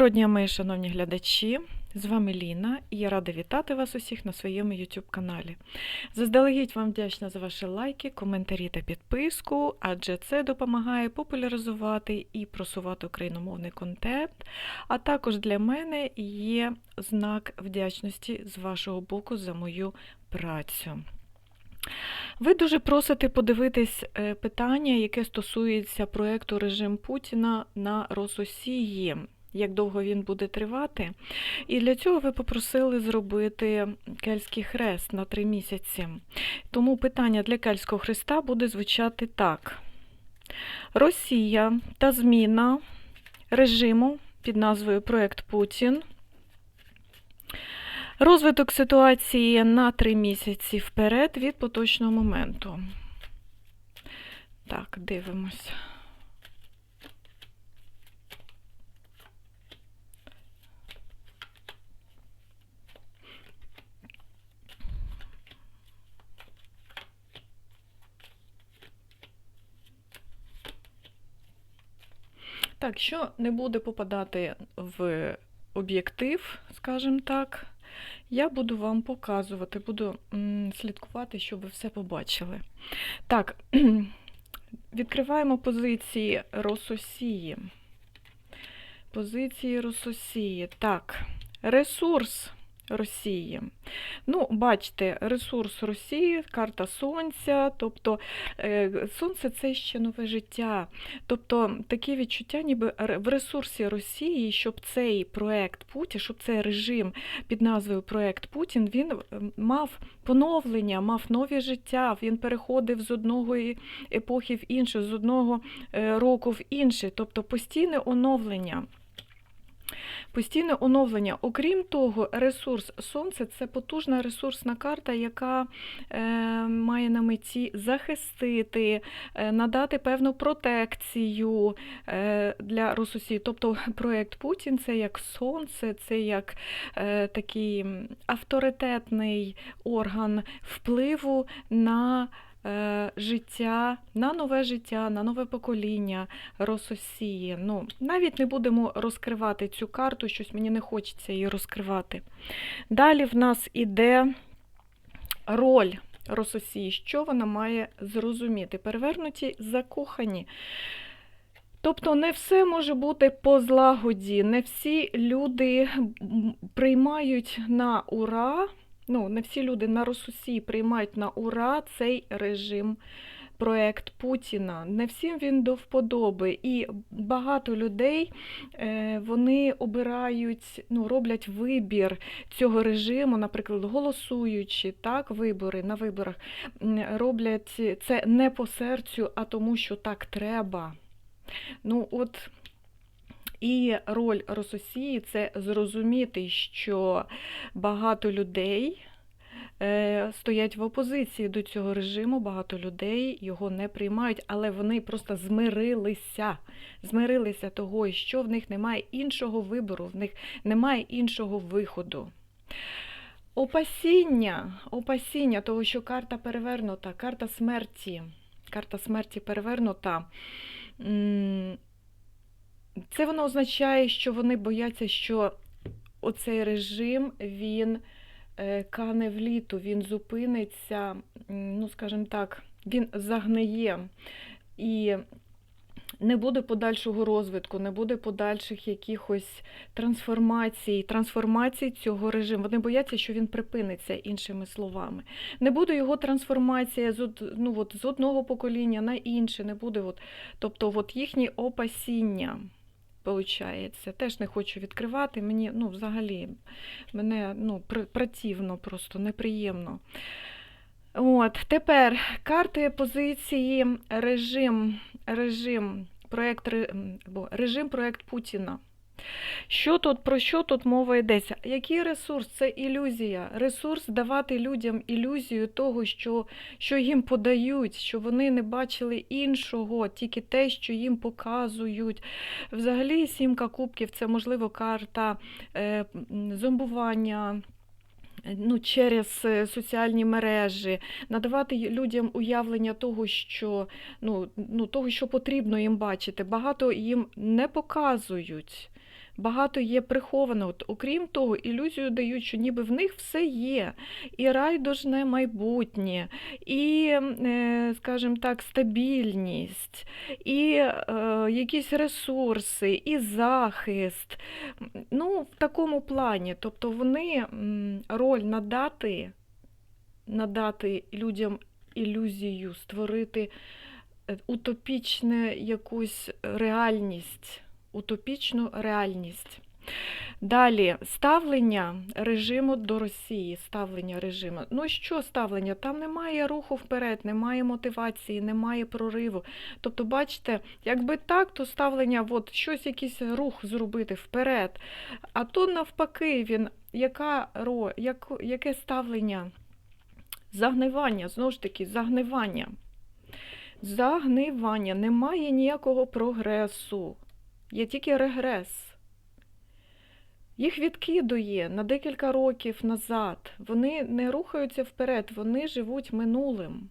Доброго дня, мої шановні глядачі! З вами Ліна і я рада вітати вас усіх на своєму YouTube каналі. Заздалегідь вам вдячна за ваші лайки, коментарі та підписку, адже це допомагає популяризувати і просувати україномовний контент, а також для мене є знак вдячності з вашого боку за мою працю. Ви дуже просите подивитись е, питання, яке стосується проєкту режим Путіна на Рососії як довго він буде тривати. І для цього ви попросили зробити кельтський хрест на три місяці. Тому питання для кельтського хреста буде звучати так: Росія та зміна режиму під назвою Проект Путін. Розвиток ситуації на три місяці вперед від поточного моменту. Так, дивимося. Так, що не буде попадати в об'єктив, скажімо так, я буду вам показувати, буду слідкувати, щоб ви все побачили. Так, відкриваємо позиції Рососії. Позиції Рососії. Так, ресурс. Росії. Ну, бачите, ресурс Росії, карта Сонця, тобто е, Сонце це ще нове життя. Тобто таке відчуття, ніби в ресурсі Росії, щоб цей проект Путін, щоб цей режим під назвою Проект Путін, він мав поновлення, мав нове життя, він переходив з одного епохи в іншу, з одного е, року в інший, тобто постійне оновлення. Постійне оновлення. Окрім того, ресурс Сонце це потужна ресурсна карта, яка е, має на меті захистити, е, надати певну протекцію е, для Росусі. Тобто проєкт Путін це як сонце, це як такий авторитетний орган впливу на. Е, життя, на нове життя, на нове покоління Рососії. Ну, Навіть не будемо розкривати цю карту, щось мені не хочеться її розкривати. Далі в нас іде роль Рососії, що вона має зрозуміти. Перевернуті закохані. Тобто не все може бути по злагоді, не всі люди приймають на ура ну, не всі люди на Росусі приймають на ура цей режим. Проект Путіна, не всім він до вподоби, і багато людей е, вони обирають, ну, роблять вибір цього режиму, наприклад, голосуючи так, вибори на виборах, роблять це не по серцю, а тому, що так треба. Ну, от і роль Рососії це зрозуміти, що багато людей е, стоять в опозиції до цього режиму, багато людей його не приймають, але вони просто змирилися, змирилися того, що в них немає іншого вибору, в них немає іншого виходу. Опасіння, опасіння того, що карта перевернута, карта смерті, карта смерті перевернута. Це воно означає, що вони бояться, що оцей режим він е, кане в літу, він зупиниться, ну, скажімо так, він загниє. І не буде подальшого розвитку, не буде подальших якихось трансформацій, трансформацій цього режиму. Вони бояться, що він припиниться, іншими словами. Не буде його трансформація з ну, от, з одного покоління на інше, не буде. От, Тобто от їхні опасіння. Получається. Теж не хочу відкривати. Мені ну, взагалі мене ну, противно, просто неприємно. От, Тепер карти позиції режим, режим, проект, режим проект Путіна. Що тут, Про що тут мова йдеться? Який ресурс? Це ілюзія. Ресурс давати людям ілюзію того, що що їм подають, що вони не бачили іншого, тільки те, що їм показують. Взагалі, сімка кубків це, можливо, карта е, зомбування. Ну, Через е, соціальні мережі, надавати людям уявлення того, що ну, ну, того, що потрібно їм бачити. Багато їм не показують. Багато є прихованого. От, Окрім того, ілюзію дають, що ніби в них все є. І райдужне майбутнє, і, е, скажімо так, стабільність, і е, якісь ресурси, і захист. Ну, в такому плані. Тобто вони роль надати, надати людям ілюзію, створити е, утопічну якусь реальність, утопічну реальність. Далі ставлення режиму до Росії. Ставлення режиму. Ну що ставлення? Там немає руху вперед, немає мотивації, немає прориву. Тобто, бачите, якби так, то ставлення, от щось, якийсь рух зробити вперед. А то навпаки, він яка ро, як, яке ставлення? Загнивання, знову ж таки, загнивання. Загнивання. Немає ніякого прогресу. Є тільки регрес. Їх відкидує на декілька років назад. Вони не рухаються вперед, вони живуть минулим.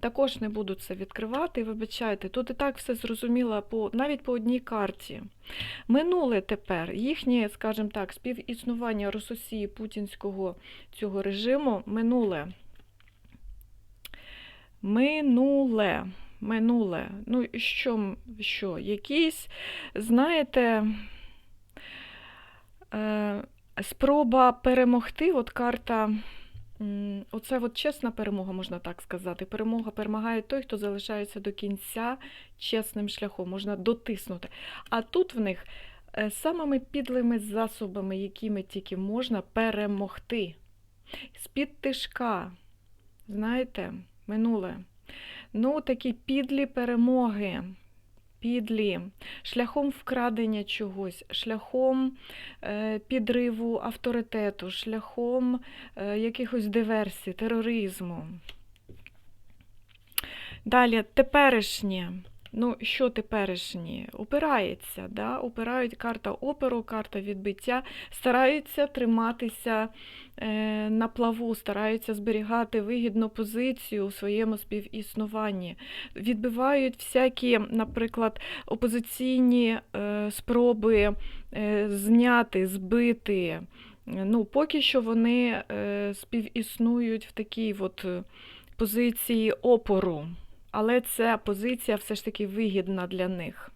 Також не буду це відкривати, вибачайте, тут і так все зрозуміло по, навіть по одній карті. Минуле тепер, їхнє, скажімо так, співіснування Рососії путінського цього режиму минуле. Минуле. Минуле. Ну, що, що? Якісь, знаєте, е, спроба перемогти, от карта. Оце от чесна перемога, можна так сказати. Перемога перемагає той, хто залишається до кінця чесним шляхом, можна дотиснути. А тут в них е, самими підлими засобами, якими тільки можна перемогти. З-під тишка, знаєте, минуле. Ну, такі підлі перемоги. Підлі, шляхом вкрадення чогось, шляхом е, підриву авторитету, шляхом е, якихось диверсій, тероризму. Далі, теперішнє. Ну, що теперішнє? Опирається, да? опирають карта оперу, карта відбиття, стараються триматися е, на плаву, стараються зберігати вигідну позицію у своєму співіснуванні. Відбивають всякі, наприклад, опозиційні е, спроби е, зняти, збити. Ну, Поки що вони е, співіснують в такій от позиції опору але ця позиція все ж таки вигідна для них.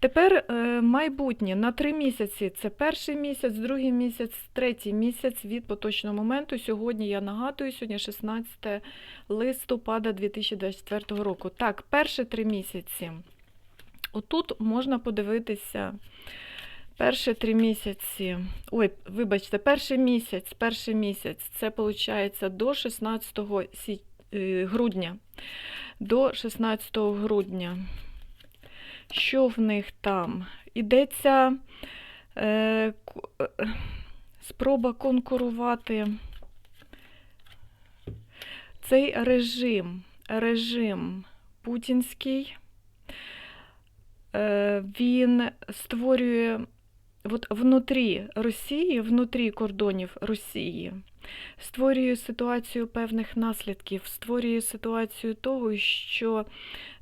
Тепер е, майбутнє на три місяці це перший місяць, другий місяць, третій місяць від поточного моменту. Сьогодні я нагадую, сьогодні 16 листопада 2024 року. Так, перші три місяці. Отут можна подивитися. Перші три місяці, ой, вибачте, перший місяць, перший місяць, це виходить до 16 е, грудня до 16 грудня. Що в них там? Ідеться е, е, спроба конкурувати цей режим, режим путінський, е, він створює от внутрі Росії, внутрі кордонів Росії створює ситуацію певних наслідків, створює ситуацію того, що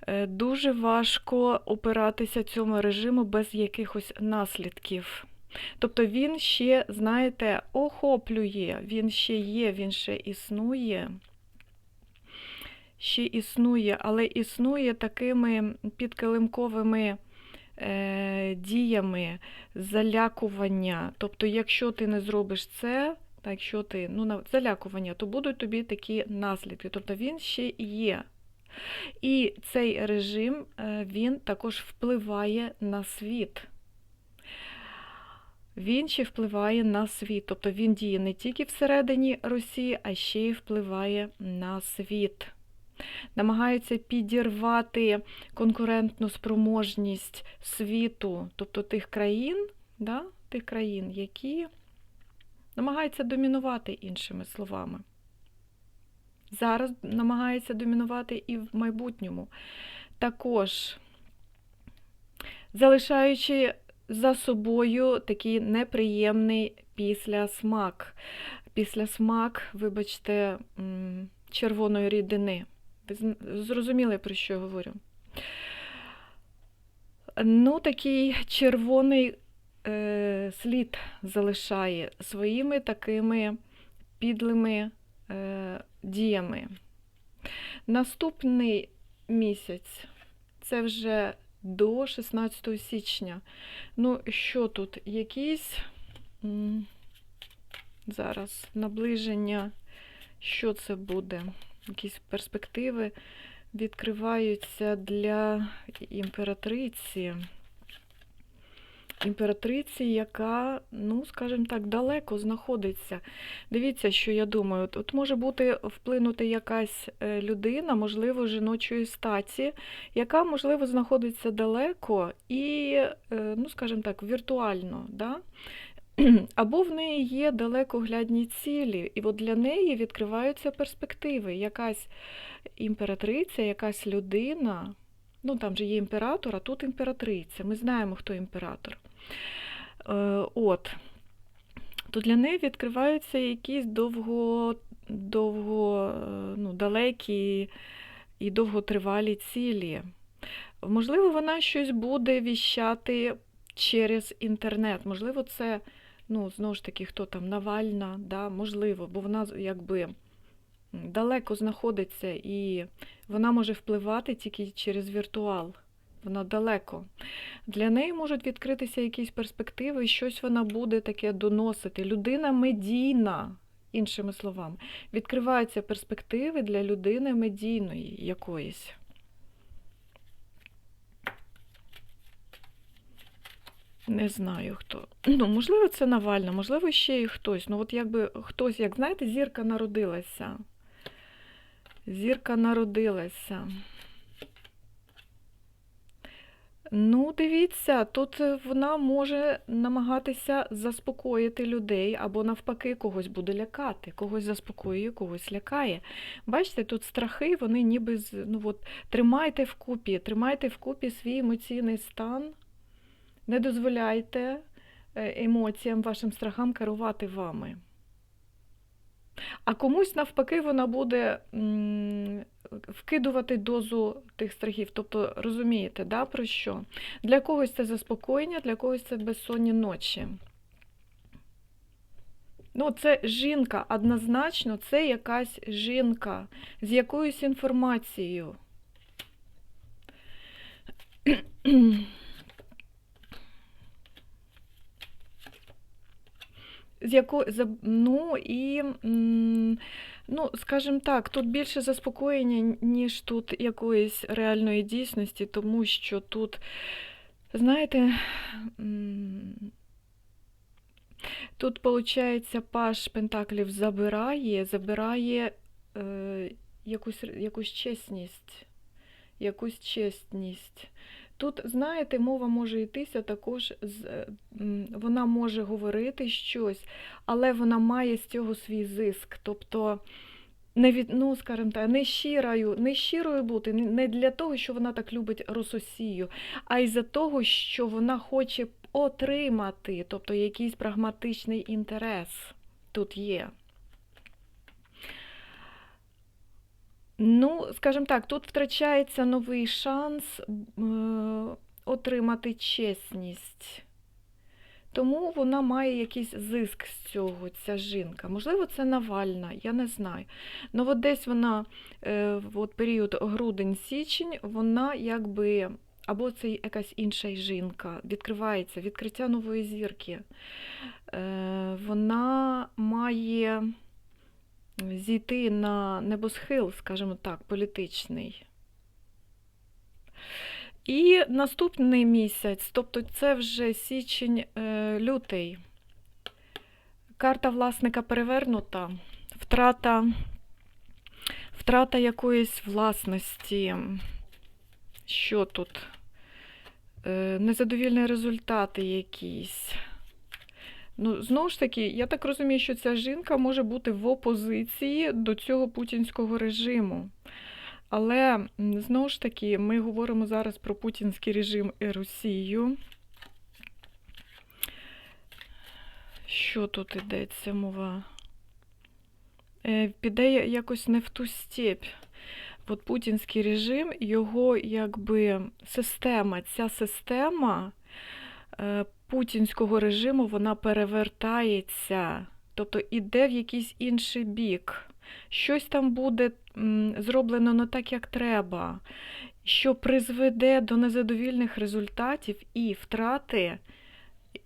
е, дуже важко опиратися цьому режиму без якихось наслідків. Тобто він ще, знаєте, охоплює, він ще є, він ще існує. Ще існує, але існує такими підкилимковими е, діями залякування. Тобто, якщо ти не зробиш це, та якщо ти ну, на залякування, то будуть тобі такі наслідки. Тобто він ще є. І цей режим е, він також впливає на світ. Він ще впливає на світ. Тобто він діє не тільки всередині Росії, а ще й впливає на світ. Намагаються підірвати конкурентну спроможність світу, тобто тих країн, да, тих країн, які намагається домінувати іншими словами. Зараз намагається домінувати і в майбутньому. Також залишаючи за собою такий неприємний післясмак. Післясмак, вибачте, червоної рідини. Ви зрозуміли, про що я говорю? Ну, такий червоний слід залишає своїми такими підлими е, діями. Наступний місяць це вже до 16 січня. Ну, що тут? Якісь зараз наближення, що це буде? Якісь перспективи відкриваються для імператриці. Імператриці, яка, ну, скажімо так, далеко знаходиться. Дивіться, що я думаю. От- може бути вплинути якась е, людина, можливо, жіночої статі, яка, можливо, знаходиться далеко і, е, ну, скажімо так, віртуально. Да? Або в неї є далекоглядні цілі, і от для неї відкриваються перспективи. Якась імператриця, якась людина, ну там же є імператор, а тут імператриця. Ми знаємо, хто імператор. Е, от. То для неї відкриваються якісь довго, довго е, ну, далекі і довготривалі цілі. Можливо, вона щось буде віщати через інтернет. Можливо, це, ну, знову ж таки, хто там, Навальна, да? можливо, бо вона якби далеко знаходиться і вона може впливати тільки через віртуал. Вона далеко. Для неї можуть відкритися якісь перспективи, і щось вона буде таке доносити. Людина медійна, іншими словами, відкриваються перспективи для людини медійної якоїсь. Не знаю хто. Ну, можливо, це Навальна, можливо, ще і хтось. Ну, от якби хтось, як знаєте, зірка народилася. Зірка народилася. Ну, дивіться, тут вона може намагатися заспокоїти людей або навпаки когось буде лякати, когось заспокоює, когось лякає. Бачите, тут страхи, вони ніби ну от, тримайте вкупі, тримайте вкупі свій емоційний стан, не дозволяйте е, емоціям, вашим страхам керувати вами. А комусь навпаки вона буде вкидувати дозу тих страхів. Тобто, розумієте, да, про що? Для когось це заспокоєння, для когось це безсонні ночі. Ну, це жінка, однозначно, це якась жінка з якоюсь інформацією. З яко... за- Ну і, ну, скажімо так, тут більше заспокоєння, ніж тут якоїсь реальної дійсності, тому що тут, знаєте, тут, виходить, паш Пентаклів забирає, забирає е, якусь, якусь чесність, якусь чесність. Тут, знаєте, мова може йтися також, з, е, вона може говорити щось, але вона має з цього свій зиск. Тобто, не від, ну, скажімо так, не щирою, не щирою бути, не- для того, що вона так любить Рососію, а й за того, що вона хоче отримати, тобто якийсь прагматичний інтерес тут є. Ну, скажімо так, тут втрачається новий шанс е, отримати чесність. Тому вона має якийсь зиск з цього, ця жінка. Можливо, це Навальна, я не знаю. Ну, от десь вона, е, в от період грудень-січень, вона якби, або це якась інша жінка, відкривається, відкриття нової зірки. Е, Вона має зійти на небосхил, скажімо так, політичний. І наступний місяць, тобто це вже січень, е. Карта власника перевернута, втрата, втрата якоїсь власності. Що тут? Е, Незадовільні результати якісь. Ну, знову ж таки, я так розумію, що ця жінка може бути в опозиції до цього путінського режиму. Але знову ж таки, ми говоримо зараз про путінський режим і Росію. Що тут йдеться мова? Е, Піде якось не в ту степь. От путінський режим, його якби система, ця система е, путінського режиму вона перевертається, тобто іде в якийсь інший бік. Щось там буде зроблено не так, як треба, що призведе до незадовільних результатів і втрати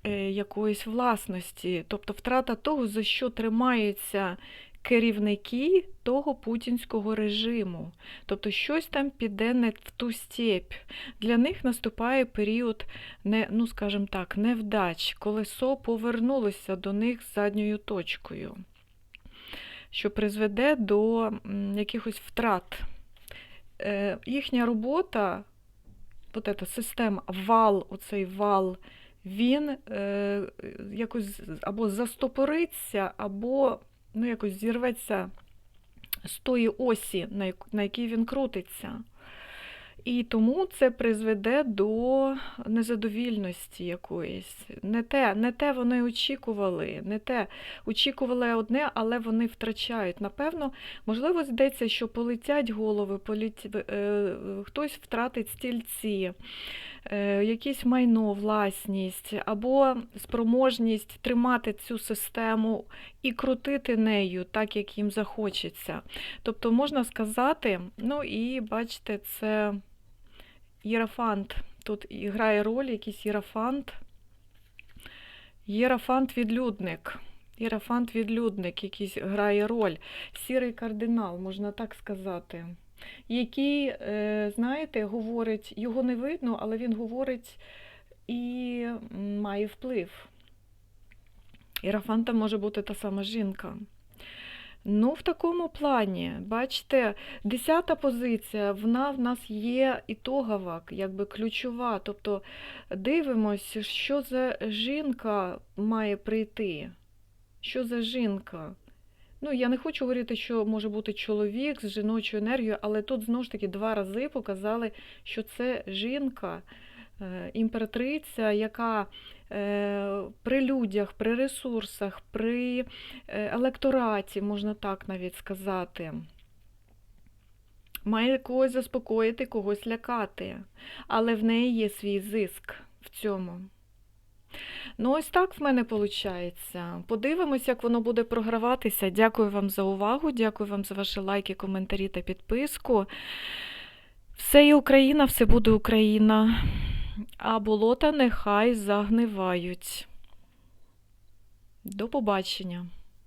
е, якоїсь власності, тобто втрата того, за що тримаються керівники того путінського режиму. Тобто щось там піде не в ту степь. Для них наступає період, не, ну скажімо так, невдач. Колесо повернулося до них задньою точкою, що призведе до якихось втрат. Е, їхня робота, от эта система, вал, оцей вал, він е, якось або застопориться, або ну, якось зірветься з тої осі, на, якій він крутиться. І тому це призведе до незадовільності якоїсь. Не те, не те вони очікували, не те. Очікували одне, але вони втрачають. Напевно, можливо, здається, що полетять голови, політ... е, хтось втратить стільці, е, якесь майно, власність, або спроможність тримати цю систему і крутити нею так, як їм захочеться. Тобто, можна сказати, ну і бачите, це єрафант. Тут грає роль якийсь єрафант. Єрафант-відлюдник. Єрафант-відлюдник якийсь грає роль. Сірий кардинал, можна так сказати. Який, е, знаєте, говорить, його не видно, але він говорить і має вплив. Єрафантом може бути та сама жінка. Ну, в такому плані, бачите, десята позиція, вона в нас є ітогова, якби ключова. Тобто дивимось, що за жінка має прийти. Що за жінка? Ну, я не хочу говорити, що може бути чоловік з жіночою енергією, але тут знову ж таки два рази показали, що це жінка, е, імператриця, яка при людях, при ресурсах, при е, електораті, можна так навіть сказати. Має когось заспокоїти, когось лякати, але в неї є свій зиск в цьому. Ну, ось так в мене виходить. Подивимось, як воно буде програватися. Дякую вам за увагу, дякую вам за ваші лайки, коментарі та підписку. Все є Україна, все буде Україна, а болота нехай загнивають. До побачення!